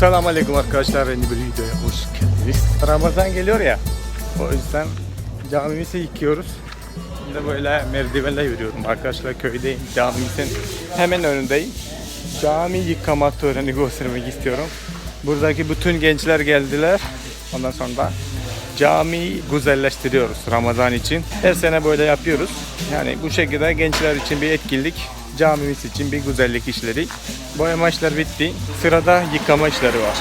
Selamun Aleyküm arkadaşlar yeni bir videoya hoş geldiniz. Ramazan geliyor ya o yüzden camimizi yıkıyoruz. Şimdi böyle merdivenle yürüyorum arkadaşlar köydeyim camimizin hemen önündeyim. Cami yıkama töreni göstermek istiyorum. Buradaki bütün gençler geldiler. Ondan sonra camiyi güzelleştiriyoruz Ramazan için. Her sene böyle yapıyoruz. Yani bu şekilde gençler için bir etkinlik, camimiz için bir güzellik işleri. Boyama işler bitti. Sırada yıkama işleri var.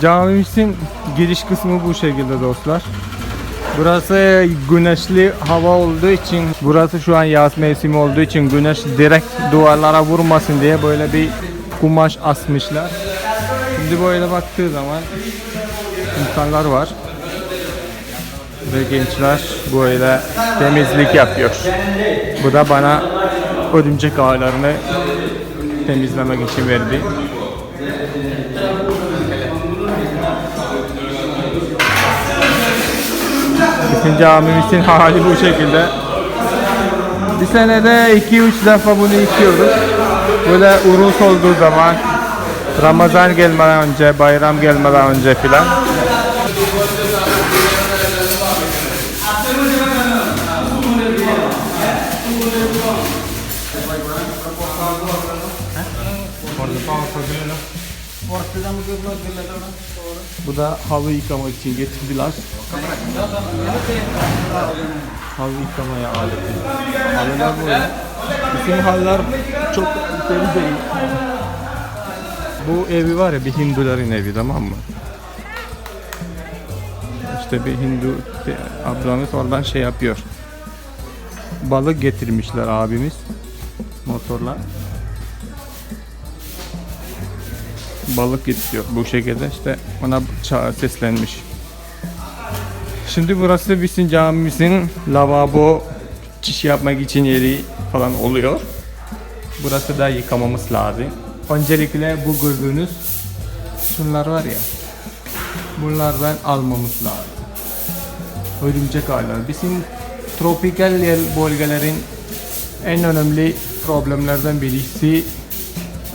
Camimizin giriş kısmı bu şekilde dostlar. Burası güneşli hava olduğu için, burası şu an yaz mevsimi olduğu için güneş direkt duvarlara vurmasın diye böyle bir kumaş asmışlar. Şimdi böyle baktığı zaman insanlar var ve gençler böyle temizlik yapıyor. Bu da bana örümcek ağlarını temizlemek için verdi. Bizim camimizin hali bu şekilde. Bir senede 2-3 defa bunu yıkıyoruz. Böyle urus olduğu zaman Ramazan gelmeden önce, bayram gelmeden önce filan. Bu da halı yıkamak için getirdiler. Halı yıkamaya aleti. Halılar böyle. Bizim halılar çok deli değil. Bu evi var ya bir Hinduların evi tamam mı? İşte bir Hindu ablamız oradan şey yapıyor. Balık getirmişler abimiz. Motorla. Balık getiriyor bu şekilde işte ona seslenmiş. Şimdi burası bizim camimizin lavabo çiş yapmak için yeri falan oluyor. Burası da yıkamamız lazım. Öncelikle bu gördüğünüz şunlar var ya. Bunlardan almamız lazım. Örümcek ağlar. Bizim tropikal yer bölgelerin en önemli problemlerden birisi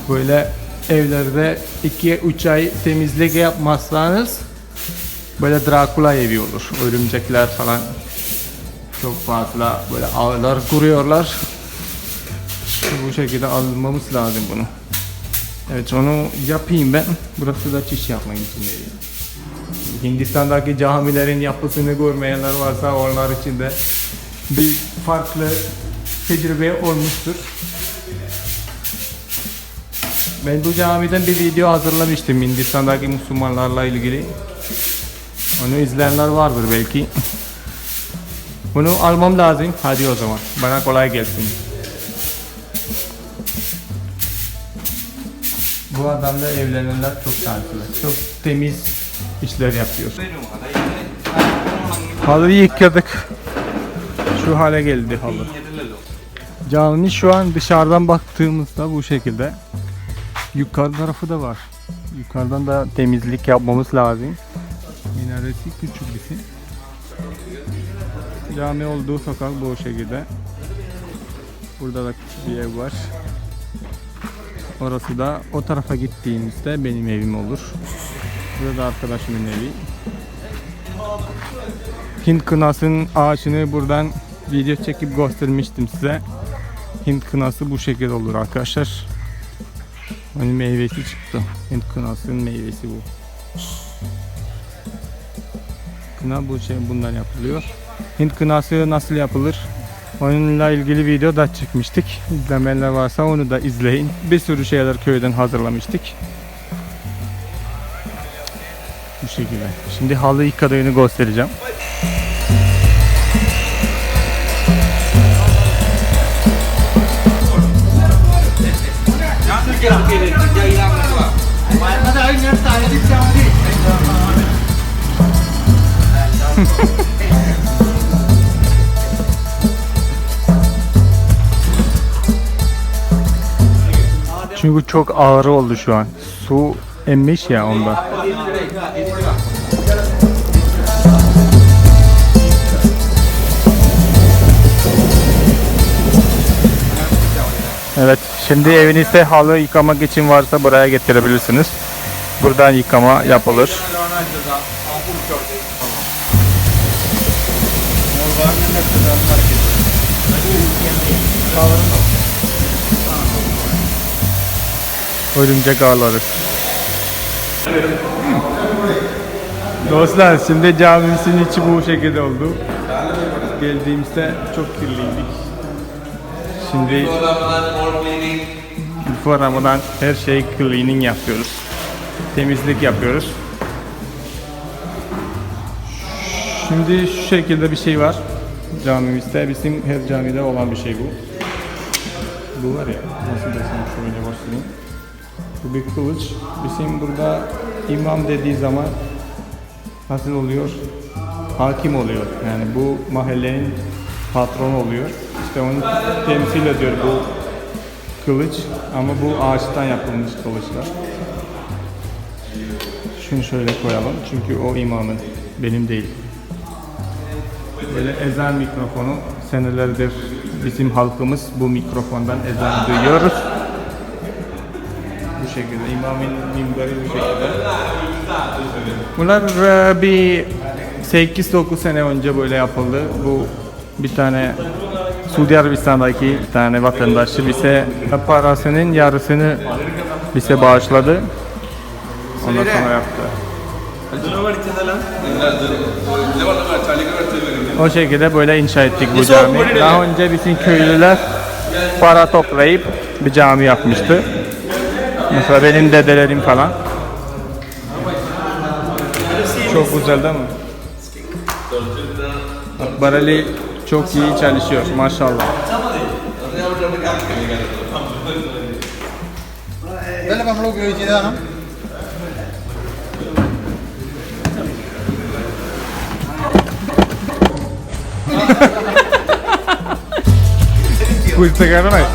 böyle evlerde 2-3 ay temizlik yapmazsanız böyle Dracula evi olur. Örümcekler falan çok fazla böyle ağlar kuruyorlar. Bu şekilde almamız lazım bunu. Evet onu yapayım ben. Burası da çiş yapmak için. Hindistan'daki camilerin yapısını görmeyenler varsa onlar için de bir farklı tecrübe olmuştur. Ben bu camiden bir video hazırlamıştım Hindistan'daki Müslümanlarla ilgili. Onu izleyenler vardır belki. Bunu almam lazım. Hadi o zaman. Bana kolay gelsin. Bu adamla evlenenler çok şanslı. Çok temiz işler yapıyor. Halıyı yıkadık. Şu hale geldi halı. Cami şu an dışarıdan baktığımızda bu şekilde. Yukarı tarafı da var. Yukarıdan da temizlik yapmamız lazım. Minaresi küçük bir şey. Cami olduğu sokak bu şekilde. Burada da küçük bir ev var. Orası da o tarafa gittiğimizde benim evim olur. Burada da arkadaşımın evi. Hint kınasının ağaçını buradan video çekip göstermiştim size. Hint kınası bu şekilde olur arkadaşlar. Onun meyvesi çıktı. Hint kınasının meyvesi bu. Kına bu şey bundan yapılıyor. Hint kınası nasıl yapılır? Onunla ilgili video da çekmiştik. İzlemeyenler varsa onu da izleyin. Bir sürü şeyler köyden hazırlamıştık. Bu şekilde. Şimdi halı yıkadığını göstereceğim. Çünkü çok ağır oldu şu an. Su emmiş ya ondan. Evet, şimdi evinizde halı yıkamak için varsa buraya getirebilirsiniz. Buradan yıkama yapılır. Örümcek ağları. Dostlar şimdi camimizin içi bu şekilde oldu. Geldiğimizde çok kirliydik. Şimdi before Ramadan her şey cleaning yapıyoruz. Temizlik yapıyoruz. Şimdi şu şekilde bir şey var camimizde. Bizim her camide olan bir şey bu. Bu var ya, nasıl desem şöyle göstereyim. Bu bir kılıç. Bizim burada imam dediği zaman nasıl oluyor? Hakim oluyor. Yani bu mahallenin patronu oluyor. İşte onu temsil ediyor bu kılıç. Ama bu ağaçtan yapılmış kılıçlar. Şunu şöyle koyalım. Çünkü o imamın, benim değil. Böyle ezan mikrofonu senelerdir bizim halkımız bu mikrofondan ezan duyuyoruz. Bu şekilde imamın minberi bu şekilde. Bunlar e, bir 8-9 sene önce böyle yapıldı. Bu bir tane Suudi Arabistan'daki bir tane vatandaşı bize parasının yarısını bize bağışladı. Ondan sonra yaptı. O şekilde böyle inşa ettik bu cami. Daha önce bütün köylüler para toplayıp bir cami yapmıştı. Mesela benim dedelerim falan. Çok güzel değil mi? Akbar Ali çok iyi çalışıyor maşallah. ഇതെല്ലാം നമ്മൾ ഉപയോഗിച്ചതാണ് കുരുത്തക്കാരനായി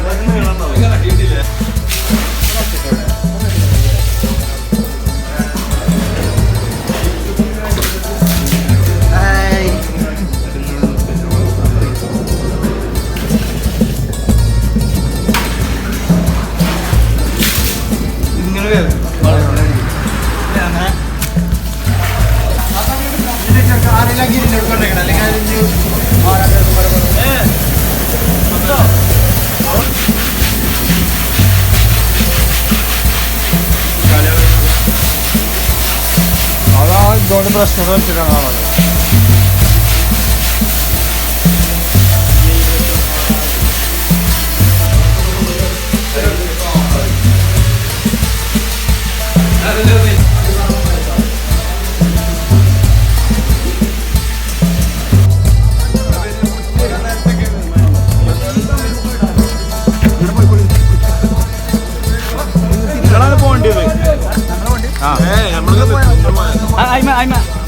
ആരെല്ലാം ഗിരിന്റെ എടുക്കൊണ്ടിരിക്കണം അല്ലെങ്കിൽ ഇതുകൊണ്ട് പ്രശ്നം വെച്ചിട്ടാണ് ആളത്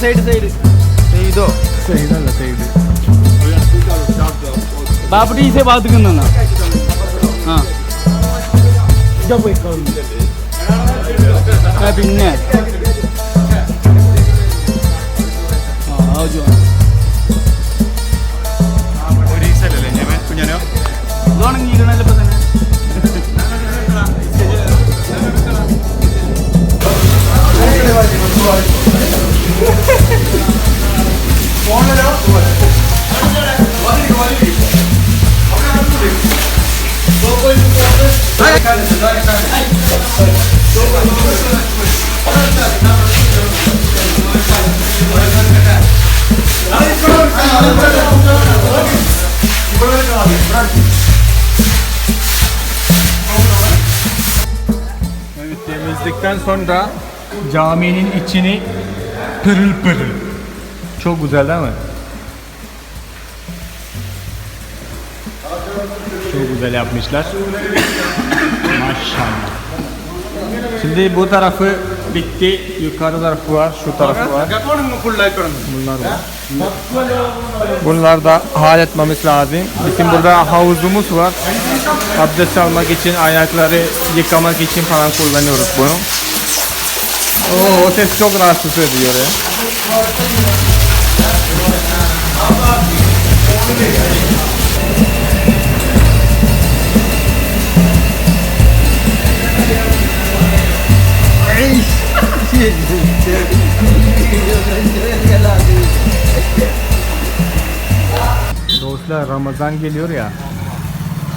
സൈഡ് സൈഡ്. ചെയ്തോ? സൈഡല്ല പിന്നെ. ആണോ temizlikten sonra caminin içini pırıl pırıl. Çok güzel değil mi? Çok güzel yapmışlar. Maşallah. Şimdi bu tarafı bitti. Yukarı tarafı var, şu tarafı var. Bunlar var. Bunlar da halletmemiz lazım. Bizim burada havuzumuz var. Abdest almak için, ayakları yıkamak için falan kullanıyoruz bunu. Oo, o ses çok rahatsız ediyor ya. Dostlar Ramazan geliyor ya.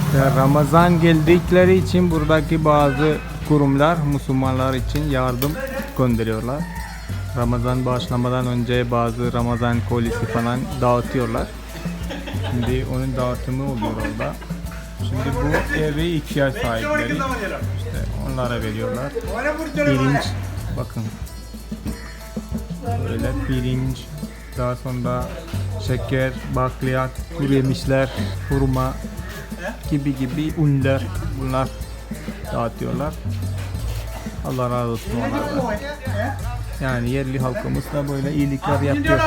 İşte Ramazan geldikleri için buradaki bazı kurumlar Müslümanlar için yardım gönderiyorlar. Ramazan başlamadan önce bazı Ramazan kolisi falan dağıtıyorlar. Şimdi onun dağıtımı oluyor orada. Şimdi bu evi ihtiyaç sahipleri işte onlara veriyorlar. Pirinç bakın böyle pirinç daha sonra şeker, bakliyat, kuru yemişler, hurma gibi gibi unlar bunlar dağıtıyorlar. Allah razı olsun onlardan. Yani yerli halkımız da böyle iyilikler yapıyor.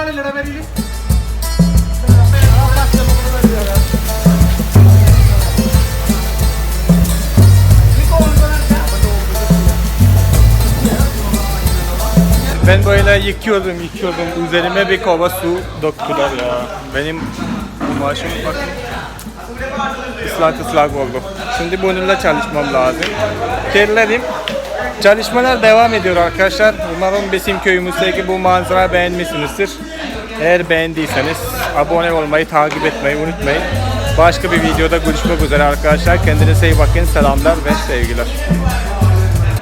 Ben böyle yıkıyordum, yıkıyordum. Üzerime bir kova su döktüler ya. Benim maaşım bakın ıslak ıslak oldu. Şimdi bununla çalışmam lazım. Terledim. Çalışmalar devam ediyor arkadaşlar. Umarım bizim köyümüzdeki bu manzara beğenmişsinizdir. Eğer beğendiyseniz abone olmayı, takip etmeyi unutmayın. Başka bir videoda görüşmek üzere arkadaşlar. Kendinize iyi bakın. Selamlar ve sevgiler.